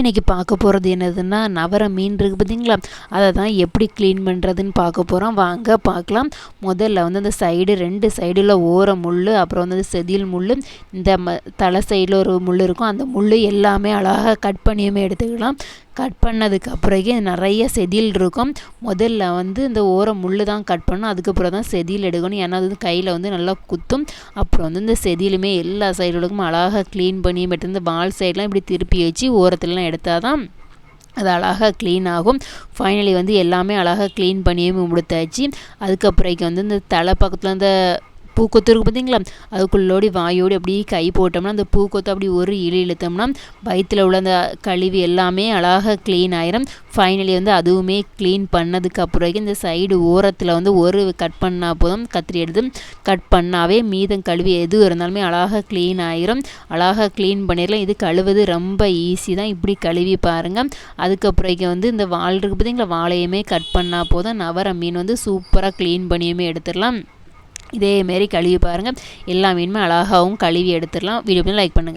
இன்றைக்கி பார்க்க போகிறது என்னதுன்னா நவர மீன் இருக்குது பார்த்தீங்களா? அதை தான் எப்படி க்ளீன் பண்ணுறதுன்னு பார்க்க போகிறோம் வாங்க பார்க்கலாம். முதல்ல வந்து அந்த சைடு ரெண்டு சைடில் ஓர முள் அப்புறம் வந்து செதில் முள் இந்த ம தலை சைடில் ஒரு முள் இருக்கும். அந்த முள் எல்லாமே அழகாக கட் பண்ணியுமே எடுத்துக்கலாம். கட் பண்ணதுக்கு அப்புறக்கே நிறைய செதில் இருக்கும். முதல்ல வந்து இந்த ஓரம் முள் தான் கட் பண்ணணும் அதுக்கப்புறம் தான் செதில் எடுக்கணும். ஏன்னா அது வந்து கையில் வந்து நல்லா குத்தும். அப்புறம் வந்து இந்த செதிலுமே எல்லா சைடுகளுக்கும் அழகாக க்ளீன் பண்ணி மட்டும் இந்த பால் சைடெலாம் இப்படி திருப்பி வச்சு ஓரத்துலலாம் எடுத்தால் தான் அது அழகாக க்ளீன் ஆகும். ஃபைனலி வந்து எல்லாமே அழகாக க்ளீன் பண்ணியும் முடித்தாச்சு. அதுக்கப்புறக்கு வந்து இந்த தலை பக்கத்தில் அந்த பூக்கொத்து இருக்குது பார்த்தீங்களா? அதுக்குள்ளோடி வாயோடி அப்படியே கை போட்டோம்னா அந்த பூக்கொத்து அப்படி ஒரு இழி இழுத்தோம்னா வயிற்றில் உள்ள அந்த கழிவு எல்லாமே அழகாக க்ளீன் ஆயிரும். ஃபைனலி வந்து அதுவுமே க்ளீன் பண்ணதுக்கு அப்புறம் இந்த சைடு ஓரத்தில் வந்து ஒரு கட் பண்ணால் போதும் கத்திரி எடுத்து கட் பண்ணாவே மீதம் கழுவி எது இருந்தாலுமே அழகாக க்ளீன் ஆயிரும். அழகாக க்ளீன் பண்ணிடலாம். இது கழுவுது ரொம்ப ஈஸி தான். இப்படி கழுவி பாருங்கள் அதுக்கப்புறம் வந்து இந்த வால் இருக்குது பார்த்தீங்களா? வாழையுமே கட் பண்ணால் போதும். நவர மீன் வந்து சூப்பராக க்ளீன் பண்ணியுமே எடுத்துடலாம். இதேமாரி கழுவி பாருங்கள் எல்லா மீனுமே அழகாகவும் கழுவி எடுத்துடலாம். வீடியோ லைக் பண்ணுங்கள்